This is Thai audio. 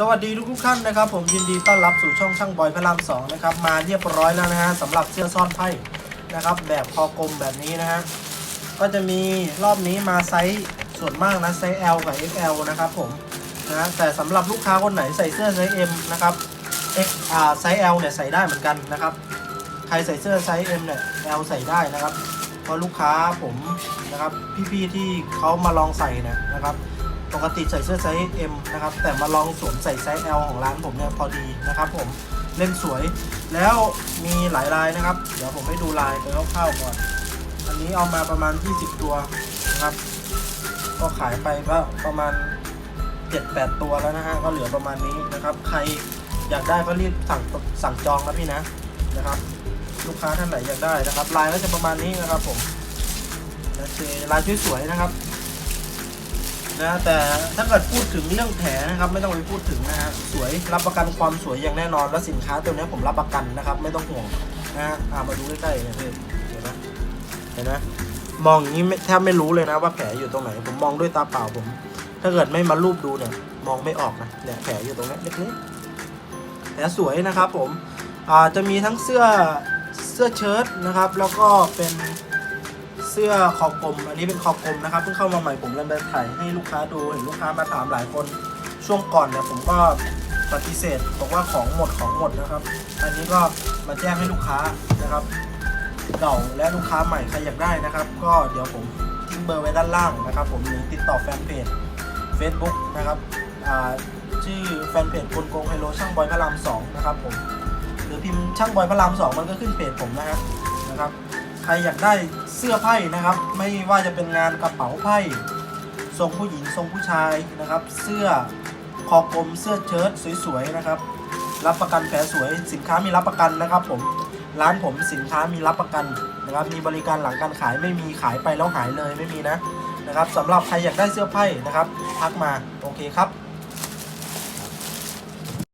สวัสดีทุกทุกท่านนะครับ ผมยินดีต้อนรับสู่ช่องช่างบอยพระรามสองนะครับมาเรียบร้อยแล้วนะฮะสำหรับเสื้อซ่อนไพ่นะครับ แบบคอกลมแบบนี้นะฮะก็จะมีรอบนี้มาไซส์ส่วนมากนะไซส์ L กับ XL นะครับผมนะแต่สำหรับลูกค้าคนไหนใส่เสื้อไซส์ M นะครับ X อ่าไซส์ L เนี่ยใส่ได้เหมือนกันนะครับ ใครใส่เสื้อไซส์ M เนี่ย L ใส่ได้นะครับ เพราะลูกค้าผมนะครับพี่ๆที่เขามาลองใส่เนี่ยนะครับ ปกติใส่เสื้อไซส์ M นะครับ แต่มาลองสวมใส่ไซส์ L ของร้านผมเนี่ยพอดีนะครับผมเล่นสวย แล้วมีหลายลายนะครับ เดี๋ยวผมให้ดูลายไปคร่าวๆก่อน อันนี้เอามาประมาณ 20 ตัวนะครับ ก็ขายไปก็ประมาณ 7-8 ตัวแล้วนะฮะ ก็เหลือประมาณนี้นะครับ ใครอยากได้ก็รีบสั่งสั่งจองนะพี่นะนะครับ ลูกค้าท่านไหนอยากได้นะครับ ลายก็จะประมาณนี้นะครับผมนะเจลายสวยๆนะครับ นะแต่ถ้าเกิดพูดถึงเรื่องแผลนะครับไม่ต้องไปพูดถึงนะฮะสวยรับประกันความสวยอย่างแน่นอน และสินค้าตัวนี้ผมรับประกันนะครับ ไม่ต้องห่วงนะฮะมาดูใกล้ๆเนี่ยพี่เห็นไหมเห็นไหมมองอย่างนี้แทบไม่รู้เลยนะว่าแผลอยู่ตรงไหน ผมมองด้วยตาเปล่าผม ถ้าเกิดไม่มารูปดูเนี่ย มองไม่ออกนะเนี่ยแผลอยู่ตรงนี้เล็กๆแผลสวยนะครับผมอ่าจะมีทั้งเสื้อเสื้อเชิ้ตนะครับ แล้วก็เป็น สื้อคอกลม อันนี้เป็นคอกลมนะครับเพิ่งเข้ามาใหม่ผมเลยไปถ่ายให้ลูกค้าดูเห็นลูกค้ามาถามหลายคนช่วงก่อนเนี่ยผมก็ปฏิเสธบอกว่าของหมดของหมดนะครับ อันนี้ก็มาแจ้งให้ลูกค้านะครับเก่าและลูกค้าใหม่ใครอยากได้นะครับ ก็เดี๋ยวผมทิ้งเบอร์ไว้ด้านล่างนะครับ ผมหรือติดต่อแฟนเพจ Facebook นะครับชื่อแฟนเพจคนโกงไฮโลช่างบอยพระรามสองนะครับผมหรือพิมพ์ช่างบอยพระรามสองมันก็ขึ้นเพจผมนะฮะนะครับ ครอยากได้เสื้อไพ่นะครับ ไม่ว่าจะเป็นงานกระเป๋าไพ่ทรงผู้หญิงทรงผู้ชายนะครับ เสื้อคอกลมเสื้อเชิ้ตสวยๆนะครับ รับประกันแผลสวยสินค้ามีรับประกันนะครับ ผมร้านผมสินค้ามีรับประกันนะครับ มีบริการหลังการขายไม่มีขายไปแล้วหายเลยไม่มีนะนะครับสำหรับใครอยากได้เสื้อไพ่นะครับทักมาโอเคครับ